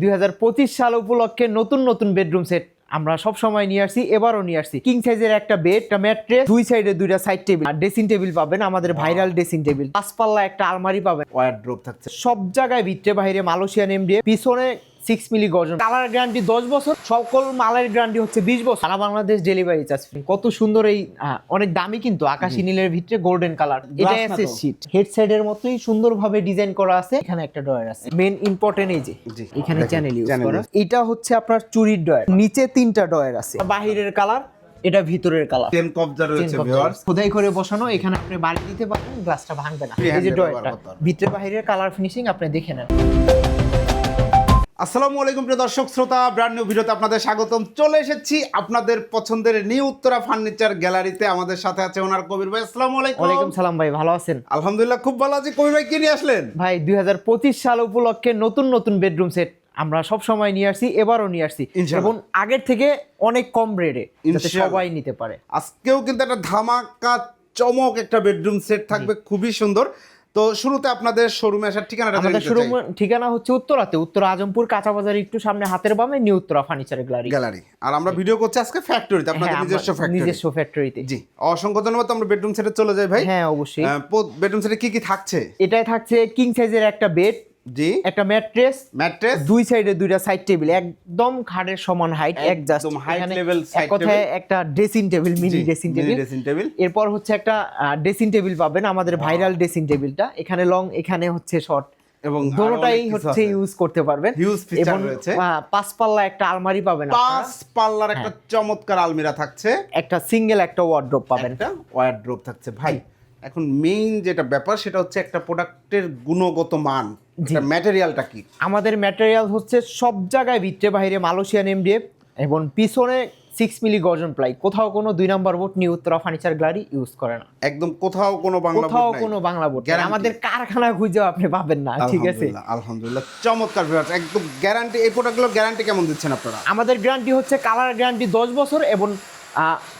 দুই হাজার পঁচিশ সাল উপলক্ষে নতুন নতুন বেডরুম সেট আমরা সব সময় নিয়ে আসছি এবারও নিয়ে আসছি। কিং সাইজের একটা বেড একটা ম্যাট্রেস দুই সাইডে দুইটা সাইড টেবিল আর ড্রেসিং টেবিল পাবেন আমাদের ভাইরাল ড্রেসিং টেবিল পাঁচপাল্লা একটা আলমারি পাবেন। ওয়ারড্রোপ থাকছে। সব জায়গায় ভিতরে বাইরে মালয়েশিয়ান এমডিএ পিছনে সিক্স মিলি গর্জন। কালার গ্যারান্টি দশ বছর সকল মালের গ্যারান্টি হচ্ছে বিশ বছর। সারা বাংলাদেশ ডেলিভারি চার্জ ফ্রি কত সুন্দর এই অনেক দামি কিন্তু আকাশি নীলের ভিতরে গোল্ডেন কালার এটা তো? শীট হেড সাইডের মতোই সুন্দরভাবে ডিজাইন করা আছে। এখানে একটা ডয়ার আছে। মেন ইম্পর্টেন্ট এই যে এখানে চ্যানেল ইউজ করা। এটা হচ্ছে আপনার চুরির ড্রয়ার নিচে তিনটা ড্রয়ার আছে। বাহিরের কালার এটা ভিতরের কালার টেন কবজা রয়েছে ভিউয়ার্স খোদাই করে বসানো এখানে আপনি বাড়ি দিতে পারবেন গ্লাসটা ভাঙবে না। এই যে পারবেন। ভিতরে বাহিরের কালার ফিনিশিং আপনি দেখে নেন। আসসালামু আলাইকুম প্রিয় দর্শক শ্রোতা ব্র্যান্ড নিউ ভিডিওতে আপনাদের স্বাগতম। চলে এসেছি আপনাদের পছন্দের নিউ উত্তরা ফার্নিচার গ্যালারিতে আমাদের সাথে আছে ওনার কবির ভাই আসসালামু ওয়ালাইকুম আলাইকুম সালাম ভাই ভালো আছেন? আলহামদুলিল্লাহ খুব ভালো আছি। কবির ভাই কি নিয়ে আসলেন? ভাই দুই হাজার পঁচিশ সাল উপলক্ষে নতুন নতুন বেডরুম সেট আমরা সব সময় নিয়ে আসছি এবারও নিয়ে আসছি। ইনশাআল্লাহ। এবং আগের থেকে অনেক কম রেটে যাতে সবাই নিতে পারে। আজকেও কিন্তু একটা ধামাকা চমক একটা বেডরুম সেট থাকবে। খুবই সুন্দর। তো শুরুতে আপনাদের শোরুমে আসার ঠিকানাটা আমাদের শোরুম শুরু ঠিকানা হচ্ছে উত্তরাতে। উত্তর আজমপুর কাঁচা বাজার একটু সামনে হাতের বামে new Uttara furniture gallery gallery আর আমরা ভিডিও করছি আজকে ফ্যাক্টরিতে আপনাদের হ্যাঁ, নিজস্ব ফ্যাক্টরি নিজস্ব ফ্যাক্টরিতে জি অসংখ্য ধন্যবাদ আমরা বেডরুম সেটে চলে যাই ভাই। হ্যাঁ অবশ্যই। বেডরুম সেটে কি কি থাকছে? এটাই থাকছে কিং সাইজের একটা বেড জি। একটা ম্যাট্রেস ম্যাট্রেস। দুই সাইডে দুইটা সাইড টেবিল একদম খাটের সমান হাইট এক একদম height level side কথায় একটা dressing table mini dressing table dressing table এরপর হচ্ছে একটা ড্রেসিং টেবিল পাবেন আমাদের ভাইরাল ড্রেসিং টেবিলটা এখানে লং এখানে হচ্ছে শর্ট এবং দুটোটাই হচ্ছে ইউজ করতে পারবেন। Feature এবং রয়েছে। পাঁচ পাল্লা একটা আলমারি পাবেন পাঁচ পাল্লার একটা হ্যাঁ। চমৎকার আলমিরা থাকছে। একটা সিঙ্গেল একটা ওয়ার্ড্রপ পাবেন। একটা ওয়ারড্রোপ থাকছে। ভাই এখন মেইন যেটা ব্যাপার সেটা হচ্ছে একটা প্রোডাক্টের গুণগত মান। ম্যাটেরিয়ালটা কি? আমাদের ম্যাটেরিয়াল হচ্ছে সব জায়গায় ভিতরে বাইরে মালয়েশিয়ান এমডিএফ এবং পিছনে সিক্স মিলি গর্জন প্লাই। কোথাও কোনো দুই number board new Uttara furniture gallery use করে না। একদম কোথাও কোনো বাংলা কোথাও কোনো বাংলা বোর্ড। আমাদের কারখানা খুঁজে আপনি পাবেন না ঠিক আছে? আলহামদুলিল্লাহ, চমৎকার একদম গ্যারান্টি এই প্রোডাক্টগুলোর গ্যারান্টি কেমন দিচ্ছেন আপনারা? আমাদের গ্যারান্টি হচ্ছে কালার গ্যারান্টি দশ বছর এবং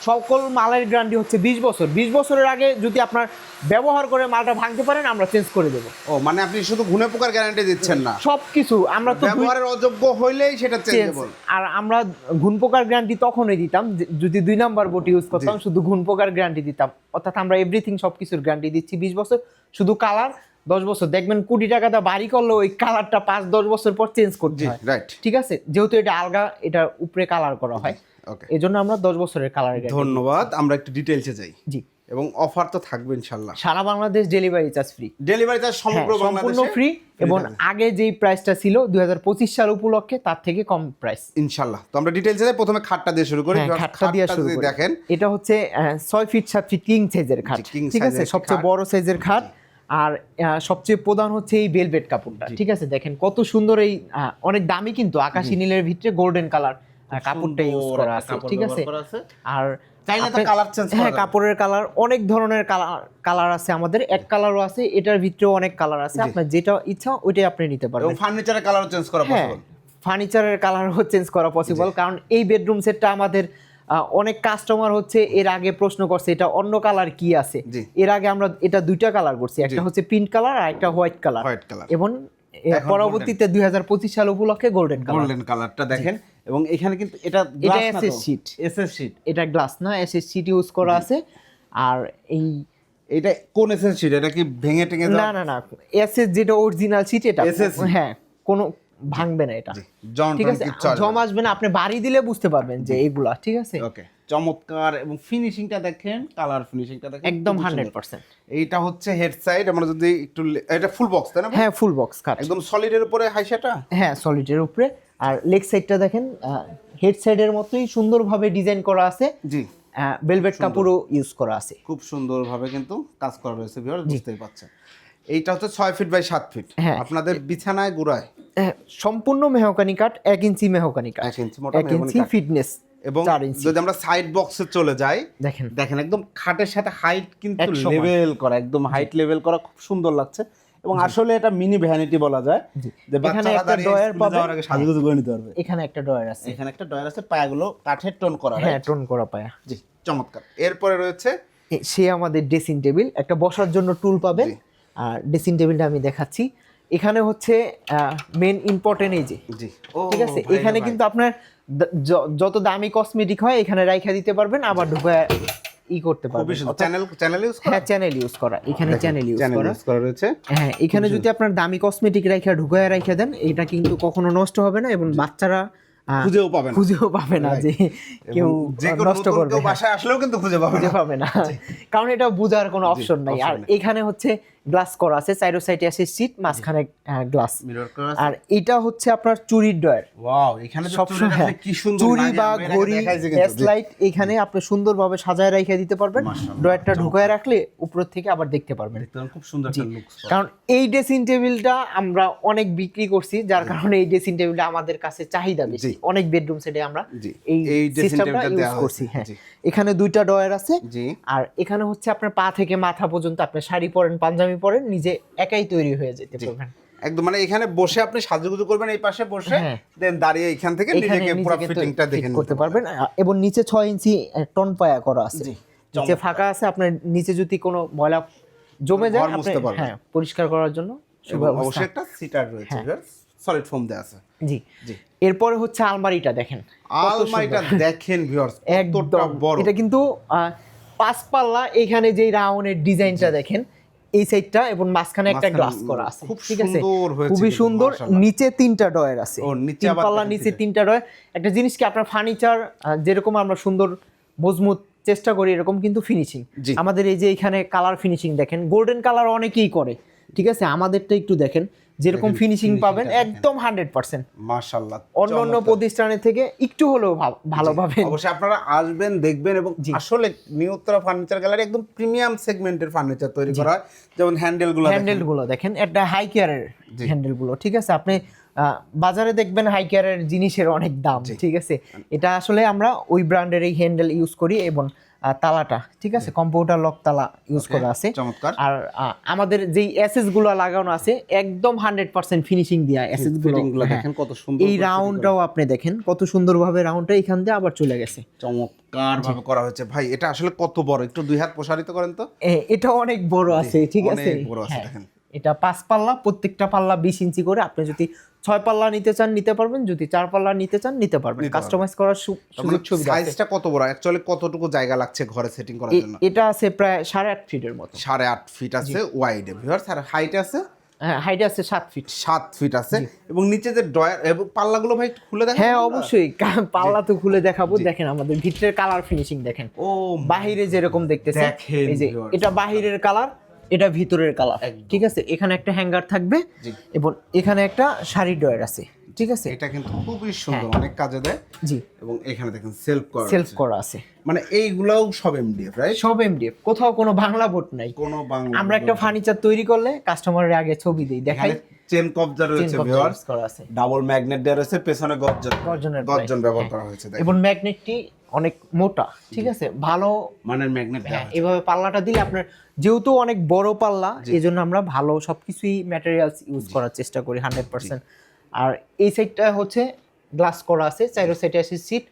সকল মালের গ্যারান্টি হচ্ছে বিশ বছর। বিশ বছরের আগে যদি আপনার ব্যবহার করে মালটা ভাঙতে পারেন আমরা চেঞ্জ করে দেবো। ও মানে আপনি শুধু ঘুনে পোকার গ্যারান্টি দিচ্ছেন না। সব কিছু আমরা তো ব্যবহারের অযোগ্য হইলেই সেটা চেঞ্জ আর আমরা ঘুন পোকার গ্যারান্টি তখনই দিতাম যদি দুই নাম্বার বোট ইউজ করতাম শুধু ঘুন পোকার গ্যারান্টি দিতাম। অর্থাৎ আমরা এভরিথিং সব কিছুর গ্যারান্টি দিচ্ছি বিশ বছর শুধু কালার দশ বছর। দেখবেন কোটি টাকা দা বাড়ি করলে ওই কালারটা পাঁচ দশ বছর পর চেঞ্জ করতে হয়। রাইট ঠিক আছে? যেহেতু এটা আলগা এটা উপরে কালার করা হয়। এই জন্য আমরা দশ বছরের কালার ধন্যবাদ আমরা একটু ডিটেলসে যাই। জি। এবং অফার তো থাকবে ইনশাল্লাহ সারা Bangladesh delivery charge free delivery charge সমগ্র সম্পূর্ণ ফ্রি এবং আগে যেই প্রাইসটা ছিল দুই হাজার পঁচিশ সাল উপলক্ষে তার থেকে কম প্রাইস ইনশাল্লাহ তো আমরা ডিটেলসে যাই প্রথমে খাটটা দিয়ে শুরু করি। হ্যাঁ, খাটটা দিয়ে শুরু করি। দেখেন। এটা হচ্ছে ছয় ফিট সাত ফিট কিং সাইজের খাট। ঠিক আছে? সবচেয়ে বড় সাইজের খাট। আর সবচেয়ে প্রধান হচ্ছে এই বেলভেট কাপড়টা। ঠিক আছে? দেখেন কত সুন্দর এই অনেক দামি কিন্তু আকাশি নীলের ভিতরে গোল্ডেন কালার কাপড়টা ইউজ করা আছে ঠিক আছে। আর হ্যাঁ। কাপড়ের কালার অনেক ধরনের কালার কালার আছে আমাদের। এক কালারও আছে এটার ভিতরেও অনেক কালার আছে। আপনার যেটা ইচ্ছা ওইটাই আপনি নিতে পারবেন। ফার্নিচারের কালার চেঞ্জ করা পসিবল ফার্নিচারের কালারও চেঞ্জ করা পসিবল কারণ এই বেডরুম সেটটা আমাদের অনেক কাস্টমার হচ্ছে এর আগে প্রশ্ন করছে এটা অন্য কালার কি আছে? এর আগে আমরা এটা দুইটা কালার করছি। একটা হচ্ছে পিঙ্ক কালার আর একটা হোয়াইট কালার হোয়াইট কালার এবং পরবর্তীতে দুই সাল উপলক্ষে গোল্ডেন কালার গোল্ডেন কালারটা দেখেন। এবং এখানে কিন্তু এটা এটা SS sheet। S S sheet এটা গ্লাস না এসএস সিটি ইউজ করা আছে। আর এই এটা কোন এসএস শীট এটা কি ভেঙে টেঙে না না না। এসএস যেটা অরিজিনাল সিট এটা হ্যাঁ কোনো ভাঙবে না এটা। ঠিক আছে? জম আসবে না। আপনি বাড়ি দিলে বুঝতে পারবেন যে এইগুলা ঠিক আছে? ওকে। চমৎকার এবং ফিনিশিংটা দেখেন কালার ফিনিশিংটা দেখেন একদম হান্ড্রেড। পার্সেন্ট এইটা হচ্ছে হেড সাইড আমরা যদি একটু এটা ফুল বক্স তাই না হ্যাঁ ফুল বক্স কাট একদম সলিডের উপরে হাইসাটা হ্যাঁ সলিডের উপরে। আর লেগ সাইডটা দেখেন হেড সাইডের মতোই সুন্দরভাবে ডিজাইন করা আছে। জি। বেলভেট কাপড়ও ইউজ করা আছে। খুব সুন্দরভাবে কিন্তু কাজ করা রয়েছে ভিউয়ার বুঝতেই পারছেন এইটা হচ্ছে ছয় ফিট বাই সাত ফিট হ্যাঁ। আপনাদের বিছানায় গুড়ায়? হ্যাঁ, সম্পূর্ণ মেহকানি কাট এক ইঞ্চি মেহকানি কাট এক ইঞ্চি ফিটনেস এবং যদি আমরা সাইড বক্সে চলে যাই দেখেন। দেখেন একদম খাটের সাথে হাইট কিন্তু লেভেল করা একদম হাইট লেভেল করা খুব সুন্দর লাগছে। এবং আসলে এটা মিনি ভ্যানিটি বলা যায়। যে এখানে একটা স্কুলে পাবেন। সাজুগুজু করে নিতে পারবে। এখানে একটা ড্রয়ার আছে। এখানে একটা ডয়ার আছে পায়াগুলো কাঠের টোন করা হ্যাঁ টোন করা পায়া। জি চমৎকার। এরপরে রয়েছে সে আমাদের ড্রেসিং টেবিল একটা বসার জন্য টুল পাবেন। আর ড্রেসিং টেবিলটা আমি দেখাচ্ছি। এখানে হচ্ছে মেন ইম্পর্টেন্ট এই যে। ঠিক আছে? এখানে কিন্তু আপনার যত দামি কসমেটিক হয় এখানে রাইখা দিতে পারবেন আবার ঢুকে ই করতে পারবেন। চ্যানেল চ্যানেল ইউজ করা? হ্যাঁ চ্যানেল ইউজ করা। এখানে চ্যানেল ইউজ করা। ইউজ করা রয়েছে। হ্যাঁ এখানে যদি আপনার দামি কসমেটিক রাইখা ঢুকায় রাইখা দেন এটা কিন্তু কখনো নষ্ট হবে না এবং বাচ্চারা খুঁজেও পাবে না। খুঁজেও পাবে না যে কেউ নষ্ট করবে। বাসায় আসলেও কিন্তু খুঁজে পাবে খুঁজে না। পাবে না। কারণ এটা বোঝার কোনো অপশন নাই। আর এখানে হচ্ছে গ্লাস করা আছে চাইরো সাইডে আছে সিট মাঝখানে গ্লাস। আর এটা হচ্ছে আপনার চুরির ডয়ার ওয়াও এখানে সবসময় কি সুন্দর চুরি বা ঘড়ি জি। লাইট এখানে আপনি সুন্দরভাবে সাজায় রেখে দিতে পারবেন। ডয়ারটা ঢুকায় রাখলে উপর থেকে আবার দেখতে পারবেন। খুব সুন্দর কারণ এই ড্রেসিং টেবিলটা আমরা অনেক বিক্রি করছি যার কারণে এই ড্রেসিং টেবিলটা আমাদের কাছে চাহিদা বেশি। অনেক বেডরুম সেটে আমরা এই সিস্টেমটা ইউজ করছি হ্যাঁ। এখানে দুইটা ডয়ার আছে। আর এখানে হচ্ছে আপনার পা থেকে মাথা পর্যন্ত আপনি শাড়ি পরেন পাঞ্জাবি পরেন নিজে একাই তৈরি হয়ে যেতে পারবেন। একদম মানে এখানে বসে আপনি সাজুগুজু করবেন এই পাশে বসে হ্যাঁ। দেন দাঁড়িয়ে এখান থেকে নিজেকে পুরো ফিটিংটা দেখে করতে পারবেন। এবং নিচে ছয় ইঞ্চি টন পায়া করা আছে। নিচে ফাঁকা আছে আপনার নিচে যদি কোনো ময়লা জমে যায় আপনি হ্যাঁ পরিষ্কার করার জন্য অবশ্যই একটা সিটার রয়েছে সলিড ফোম দেওয়া আছে। জি। জি। এরপরে হচ্ছে আলমারিটা দেখেন আলমারিটা দেখেন ভিউয়ার্স কতটা একদম। বড়। এটা কিন্তু পাঁচ পাল্লা এখানে যে রাউন্ডের ডিজাইনটা দেখেন এই সাইডটা এবং মাঝখানে একটা গ্লাস করা আছে ঠিক আছে? খুবই সুন্দর নিচে তিনটা ডয়ার আছে। ও, নিচে তিন পাল্লা নিচে তিনটা। তিনটা ডয়ার একটা জিনিস কি আপনার ফার্নিচার যেরকম আমরা সুন্দর মজবুত চেষ্টা করি এরকম কিন্তু ফিনিশিং আমাদের এই যে এখানে কালার ফিনিশিং দেখেন গোল্ডেন কালার অনেকেই করে ঠিক আছে? আমাদেরটা একটু দেখেন। যেরকম ফিনিশিং পাবেন একদম হান্ড্রেড পার্সেন্ট মাশাআল্লাহ অন্য অন্য প্রতিষ্ঠানের থেকে একটু হলেও ভালো- পাবেন। অবশ্যই আপনারা আসবেন দেখবেন এবং আসলে নিউ উত্তরা ফার্নিচার গ্যালারি একদম প্রিমিয়াম সেগমেন্টের ফার্নিচার তৈরি করা হয় যেমন হ্যান্ডেলগুলো হ্যান্ডেলগুলো দেখেন একটা হাই কেয়ারের হ্যান্ডেলগুলো ঠিক আছে? আপনি বাজারে দেখবেন হাই কেয়ারের জিনিসের অনেক দাম ঠিক আছে? এটা আসলে আমরা ওই ব্র্যান্ডের এই হ্যান্ডেল ইউজ করি এবং তালাটা ঠিক আছে? কম্পিউটার লক তালা ইউজ করা আছে। চমৎকার। আর আমাদের যেই এসএসগুলো লাগানো আছে একদম হান্ড্রেড পার্সেন্ট ফিনিশিং দিয়া এসএসগুলো। হ্যাঁ। দেখেন কত সুন্দর এই রাউন্ডটাও আপনি দেখেন কত সুন্দরভাবে রাউন্ডটা এখান দিয়ে আবার চলে গেছে। চমৎকার ভাবে করা হয়েছে। ভাই এটা আসলে কত বড়? একটু দুই হাত প্রসারিত করেন তো। এটা অনেক বড় আছে ঠিক আছে? বড় আছে হ্যাঁ। দেখেন। এটা পাঁচ পাল্লা প্রত্যেকটা পাল্লা বিশ ইঞ্চি করে। আপনি যদি ছয় পাল্লা নিতে চান নিতে পারবেন। যদি চার পাল্লা নিতে চান নিতে পারবেন। কাস্টমাইজ করার সুযোগ সুবিধা সাইজটা কত বড়? অ্যাকচুয়ালি কতটুকু জায়গা লাগছে ঘরে সেটিং করার জন্য? এটা আছে প্রায় সাড়ে আট ফিটের মতো। সাড়ে আট ফিট আছে ওয়াইডে ভিউয়ার্স আর হাইট আছে? হ্যাঁ হাইট আছে সাত ফিট সাত ফিট আছে। এবং নিচে যে ডয়ার এবং পাল্লাগুলো ভাই খুলে দেখেন হ্যাঁ অবশ্যই। পাল্লা তো খুলে দেখাবো। দেখেন আমাদের ভিতরের কালার ফিনিশিং দেখেন। ও বাহিরে যেরকম দেখেন এই যে এটা বাহিরের কালার এটা ভিতরের কালার ঠিক আছে? এখানে একটা হ্যাঙ্গার থাকবে এবং এখানে একটা শাড়ি ডয়ার আছে। ঠিক আছে? এটা কিন্তু খুবই সুন্দর হ্যাঁ। অনেক কাজে দেয়। জি। এবং এখানে দেখেন সেলফ করা সেলফ করা আছে। মানে এইগুলাও সব এমডিএফ রাইট সব এমডিএফ কোথাও কোনো বাংলা বোর্ড নাই। কোনো বাংলা আমরা একটা ফার্নিচার তৈরি করলে কাস্টমারের আগে ছবি দিই দেখাই। চেন কবজা রয়েছে ভিউয়ার্স করা আছে। ডাবল ম্যাগনেট দেওয়া রয়েছে পেছনে গর্জন গর্জনের গর্জন ব্যবহার করা হয়েছে এবং ম্যাগনেটটি অনেক মোটা ঠিক আছে? ভালো মানের ম্যাগনেট হ্যাঁ, এভাবে পাল্লাটা দিলে আপনার যেহেতু অনেক বড় পাল্লা এই জন্য আমরা ভালো সবকিছুই ম্যাটেরিয়ালস ইউজ করার চেষ্টা করি হান্ড্রেড পার্সেন্ট আর এই সাইডটা হচ্ছে গ্লাস করা আছে চাইরো সাইডে আছে সিট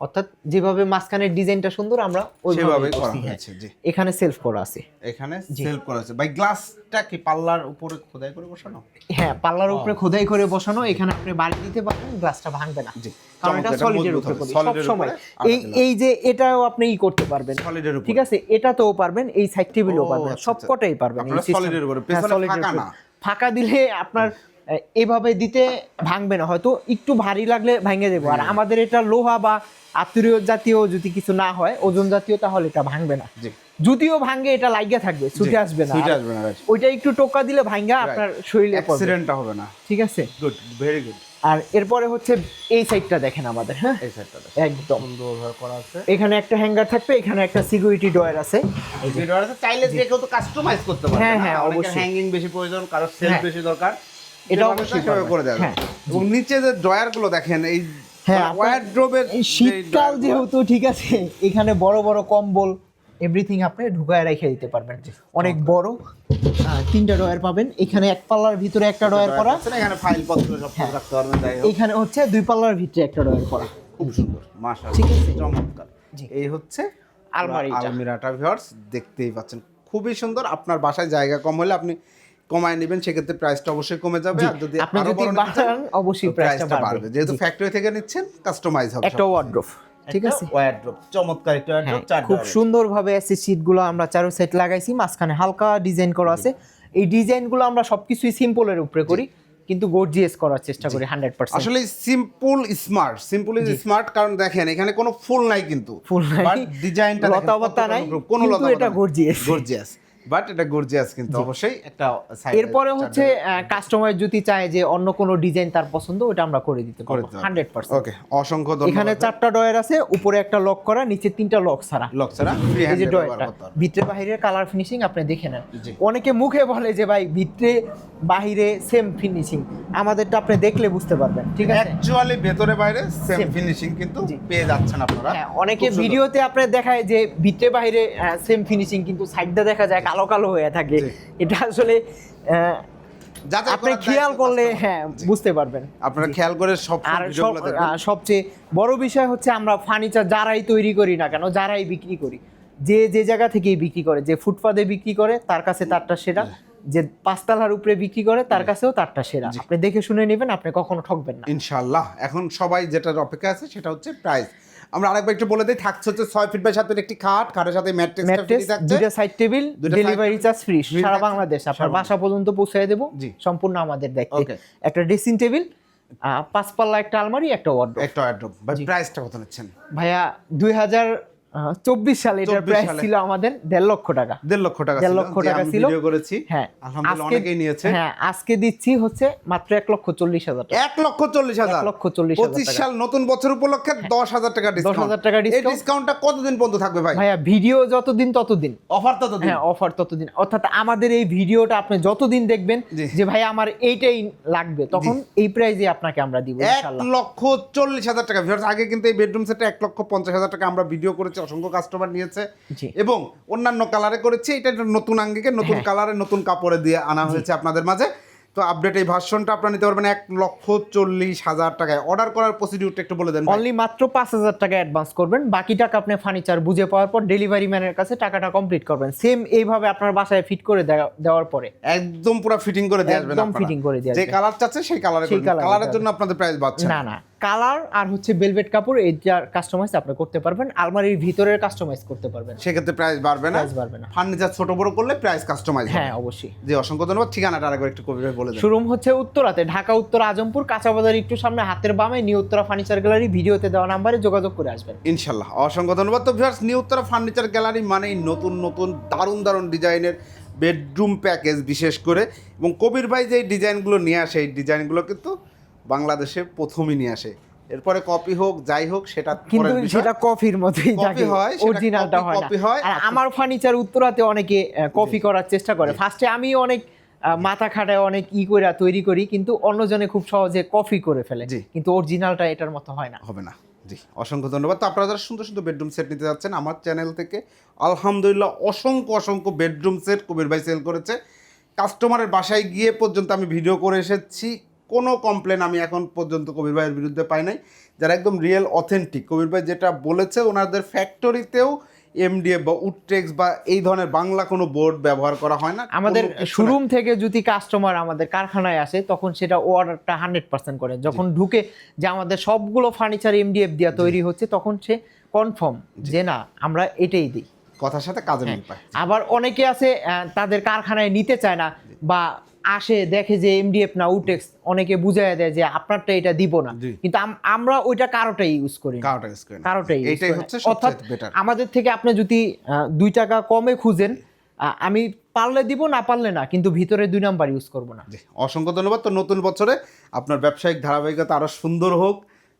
অর্থাৎ যেভাবে মাঝখানের ডিজাইনটা সুন্দর আমরা ওইভাবে করা হ্যাঁ। হয়েছে জি। এখানে সেলফ করা আছে। এখানে সেল করা হয়েছে ভাই গ্লাসটা কি পাল্লার উপরে খোদাই করে বসানো? হ্যাঁ পাল্লার উপরে খোদাই করে বসানো এখানে আপনি বাড়ি দিতে পারবেন গ্লাসটা ভাঙবে না। জি কারণ এটা সলিডের উপরে সব সময় এই এই যে এটাও আপনি ই করতে পারবেন। সলিডের উপরে। ঠিক আছে এটাতেও পারবেন এই সাইড টেবিলও পারবেন আচ্ছা, আচ্ছা। পারবেন system- solid এর উপরে, হ্যাঁ, পেছনে ফাঁকা না। ফাঁকা দিলে আপনার এভাবে দিতে ভাঙবে না। হয়তো একটু ভারী লাগলে ভাঙে দেবো। আর আমাদের এটা লোহা বা আত্মীয় জাতীয় যদি কিছু না হয় ওজন জাতীয় তাহলে এটা ভাঙবে না। যদিও ভাঙে এটা লাগিয়ে থাকবে ছুটে আসবে না। আর আসবে না ওইটা একটু টোকা দিলে ভাঙ্গা আপনার শরীরে অ্যাক্সিডেন্টটা হবে না। ঠিক আছে? গুড ভেরি গুড আর এরপরে হচ্ছে এই সাইডটা দেখেন আমাদের হ্যাঁ? এই সাইডটা একদম। সুন্দরভাবে করা আছে। এখানে একটা হ্যাঙ্গার থাকবে এখানে একটা সিকিউরিটি ডয়ার আছে। এই ডয়ার আছে চাইলে যে কেউ তো কাস্টমাইজ করতে পারবে হ্যাঁ, হ্যাঁ, অবশ্যই। হ্যাঙ্গিং বেশি প্রয়োজন কারও সেলফ হ্যাঁ। বেশি দরকার। এটা অবশ্যই করে দেওয়া হ্যাঁ, এবং নিচে যে ড্রয়ারগুলো দেখেন এই হ্যাঁ, আপনার- ওয়ার্ড্রোবের শীতকাল যেহেতু ঠিক আছে এখানে বড় বড় কম্বল এভরিথিং আপনি ঢুকায় রেখে দিতে পারবেন। অনেক বড় তিনটা ডয়ার পাবেন। এখানে এক পাল্লার ভিতরে একটা ডয়ার করা। এখানে ফাইল পত্র সব হ্যাঁ। রাখতে পারবেন এখানে হচ্ছে দুই পাল্লার ভিতরে একটা ডয়ার করা। খুব সুন্দর মাশাআল্লাহ ঠিক আছে। চমৎকার। জি। এই হচ্ছে আলমারিটা। আলমিরাটা ভিউয়ার্স দেখতেই পাচ্ছেন। খুবই সুন্দর আপনার বাসায় জায়গা কম হলে আপনি কমায় নেবেন সেক্ষেত্রে প্রাইসটা অবশ্যই কমে যাবে। আর যদি আপনি যদি বাড়ান, অবশ্যই প্রাইসটা বাড়বে। যেহেতু ফ্যাক্টরি থেকে নিচ্ছেন কাস্টমাইজ হবে একটা ওয়ার্ড্রোফ ঠিক আছে? ওয়ার্ড্রোপ চমৎকার একটা হ্যাঁ, চার খুব সুন্দরভাবে এসি গুলো আমরা চারো সেট লাগাইছি মাঝখানে হালকা ডিজাইন করা আছে। এই ডিজাইনগুলো আমরা সবকিছুই সিম্পলের উপরে করি কিন্তু গর্জিয়াস করার চেষ্টা করি হান্ড্রেড পার্সেন্ট আসলে simple smart simple is smart কারণ দেখেন এখানে কোনো ফুল নাই কিন্তু। ফুল নাই, ডিজাইনটা লতাপাতা নাই, কিন্তু এটা gorgeous। গর্জিয়াস বাট এটা গর্জিয়াস কিন্তু অবশ্যই একটা এরপরে হচ্ছে কাস্টমার যদি চায় যে অন্য কোনো ডিজাইন তার পছন্দ ওটা আমরা করে দিতে পারব দিতে হান্ড্রেড পার্সেন্ট ওকে অসংখ্য ধন্যবাদ। এখানে চারটা ডয়ার আছে উপরে একটা লক করা নিচে তিনটা লক ছাড়া। লক ছাড়া এই যে ডয়ারটা ভিতরে বাহিরের কালার ফিনিশিং আপনি দেখে নেন। অনেকে মুখে বলে যে ভাই ভিতরে বাহিরে সেম ফিনিশিং আমাদেরটা আপনি দেখলে বুঝতে পারবেন ঠিক আছে? অ্যাকচুয়ালি ভেতরে বাইরে সেম ফিনিশিং কিন্তু পেয়ে যাচ্ছেন আপনারা। হ্যাঁ অনেকে। ভিডিওতে আপনার দেখায় যে ভিতরে বাহিরে সেম ফিনিশিং কিন্তু সাইডটা দেখা যায় কালো কালো হয়ে থাকে। এটা আসলে আপনি খেয়াল করলে হ্যাঁ বুঝতে পারবেন। আপনারা খেয়াল করে সব আর সবচেয়ে বড় বিষয় হচ্ছে আমরা ফার্নিচার যারাই তৈরি করি না কেন যারাই বিক্রি করি। যে যে জায়গা থেকেই বিক্রি করে যে ফুটপাতে বিক্রি করে তার কাছে তারটা সেরা। যে পাঁচতলার উপরে বিক্রি করে তার কাছেও তারটা সেরা। আপনি দেখে শুনে নেবেন আপনি কখনো ঠকবেন না। ইনশাআল্লাহ। এখন সবাই যেটার অপেক্ষা আছে সেটা হচ্ছে প্রাইস আমরা আরেকবার একটু বলে দিই থাকছে হচ্ছে ছয় ফিট বাই সাত ফিট একটি খাট। খাটের সাথে ম্যাট্রেস দুইটা side table delivery charge free সারা বাংলাদেশ। আপনার বাসা পর্যন্ত পৌঁছে দেবো। সম্পূর্ণ আমাদের দায়িত্ব একটা ড্রেসিং টেবিল পাঁচ পাল্লা একটা আলমারি একটা ওয়ার্ড্রোব একটা অ্যাড্রপ ভাই প্রাইসটা কত নিচ্ছেন? ভাইয়া দুই হাজার চব্বিশ সালে এটার প্রাইস ছিল আমাদের দেড় লক্ষ টাকা। দেড় লক্ষ টাকা দেড় লক্ষ টাকা ছিল। করেছি। হ্যাঁ আজকে- নিয়েছে। হ্যাঁ আজকে দিচ্ছি হচ্ছে মাত্র এক লক্ষ চল্লিশ হাজার এক লক্ষ চল্লিশ হাজার। লক্ষ চল্লিশ পঁচিশ সাল নতুন বছর উপলক্ষে দশ হাজার টাকা ডিসকাউন্ট হাজার টাকা এই ডিসকাউন্টটা কতদিন পর্যন্ত থাকবে ভাই? ভাইয়া ভিডিও যতদিন ততদিন। অফার তো দিন হ্যাঁ অফার ততদিন। অর্থাৎ আমাদের এই ভিডিওটা আপনি যতদিন দেখবেন যে ভাই আমার এইটাই লাগবে তখন এই প্রাইজে আপনাকে আমরা দিব এক লক্ষ চল্লিশ হাজার টাকা। আগে কিন্তু এই বেডরুম সেটে এক লক্ষ পঞ্চাশ হাজার টাকা আমরা ভিডিও করেছি। অসংখ্য কাস্টমার নিয়েছে। এবং অন্যান্য কালারে করেছি এটা একটা নতুন আঙ্গিকে নতুন হ্যাঁ। কালারে নতুন কাপড়ে দিয়ে আনা হয়েছে আপনাদের মাঝে। তো আপডেট এই ভার্সনটা আপনারা নিতে পারবেন এক লক্ষ চল্লিশ হাজার টাকায়। অর্ডার করার প্রসিডিউরটা একটু বলে দেন অনলি মাত্র পাঁচ হাজার টাকা অ্যাডভান্স করবেন। বাকি টাকা আপনি ফার্নিচার বুঝে পাওয়ার পর ডেলিভারি ম্যানের কাছে টাকাটা কমপ্লিট করবেন। সেম এইভাবে আপনার বাসায় ফিট করে দেওয়া- দেওয়ার পরে। একদম পুরো ফিটিং করে দিয়ে আসবেন একদম fitting করে দিয়ে যে। কালার চাচ্ছে সেই কালারে সেই কালারের জন্য আপনাদের প্রাইস বাড়ছে না না। কালার আর হচ্ছে বেলভেট কাপড় এইটার কাস্টমাইজ আপনি করতে পারবেন আলমারির ভিতরের কাস্টমাইজ করতে পারবেন। সেক্ষেত্রে প্রাইস বাড়বে না? প্রাইস বাড়বে না। ফার্নিচার ছোট বড় করলে প্রাইস কাস্টমাইজ হ্যাঁ অবশ্যই। জি অসংখ্য ধন্যবাদ। ঠিকানাটা আরেকবার একটু কবি ভাই বলে দেন। শোরুম হচ্ছে উত্তরাতে ঢাকা উত্তর আজমপুর কাঁচা বাজার একটু সামনে হাতের বামে নিউ উত্তরা ফার্নিচার গ্যালারি ভিডিওতে দেওয়া নাম্বারে যোগাযোগ করে আসবেন। ইনশাল্লাহ। অসংখ্য ধন্যবাদ। তো viewers new Uttara furniture gallery মানেই নতুন নতুন দারুণ দারুণ ডিজাইনের বেডরুম প্যাকেজ বিশেষ করে। এবং কবির ভাই যে ডিজাইনগুলো নিয়ে আসে এই ডিজাইনগুলো কিন্তু বাংলাদেশে প্রথমই নিয়ে আসে। এরপরে কপি হোক যাই হোক সেটা কিন্তু সেটা কফির মতোই থাকে হয়, অরিজিনালটা হয় copy হয়। আর আমার ফার্নিচার উত্তরাতে অনেকে কপি করার চেষ্টা করে। ফার্স্টে আমি অনেক মাথা খাটায় অনেক ই করে তৈরি করি কিন্তু অন্যজনে খুব সহজে কপি করে ফেলে। কিন্তু অরিজিনালটা এটার মতো হয় না। হবে না। জি অসংখ্য ধন্যবাদ। তো আপনারা যারা সুন্দর সুন্দর বেডরুম সেট নিতে যাচ্ছেন আমার চ্যানেল থেকে আলহামদুলিল্লাহ অসংখ্য অসংখ্য বেডরুম সেট কবির ভাই সেল করেছে। কাস্টমারের বাসায় গিয়ে পর্যন্ত আমি ভিডিও করে এসেছি। কোনো কমপ্লেন আমি এখন পর্যন্ত কবির ভাইয়ের বিরুদ্ধে পাই নাই। যারা একদম রিয়েল অথেন্টিক কবির ভাই যেটা বলেছে ওনাদের ফ্যাক্টরিতেও এমডিএফ বা উডটেক্স বা এই ধরনের বাংলা কোনো বোর্ড ব্যবহার করা হয় না। আমাদের শোরুম থেকে যদি কাস্টমার আমাদের কারখানায় আসে তখন সেটা অর্ডারটা হান্ড্রেড পার্সেন্ট করে। যখন ঢুকে যে আমাদের সবগুলো ফার্নিচার এমডিএফ দিয়ে তৈরি হচ্ছে তখন সে কনফার্ম যে না আমরা এটাই দিই। কথার সাথে কাজে মিল পায়। আবার অনেকে আছে তাদের কারখানায় নিতে চায় না বা আসে দেখে যে এমডিএফ না উটেক্স অনেকে বুঝাই দেয় যে আপনারটা এটা দিব না। কিন্তু আমরা ওইটা কারোটাই ইউজ করি কারোটা use করি কারোটাই। হচ্ছে অর্থাৎ আমাদের থেকে আপনি যদি দুই টাকা কমে খুঁজেন আমি পারলে দিব না পারলে না কিন্তু ভিতরে দুই নাম্বার ইউজ করব না। অসংখ্য ধন্যবাদ। তো নতুন বছরে আপনার ব্যবসায়িক ধারাবাহিকতা আরও সুন্দর হোক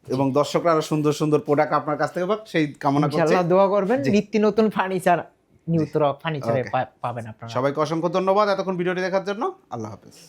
এবং দর্শকরা আরও সুন্দর সুন্দর প্রোডাক্ট আপনার কাছ থেকে পাক সেই কামনা করছি। দোয়া করবেন। নিত্য নতুন ফার্নিচার নিউতরা ফার্নিচারে পাবেন আপনারা। সবাইকে অসংখ্য ধন্যবাদ এতক্ষণ ভিডিওটি দেখার জন্য। আল্লাহ হাফেজ।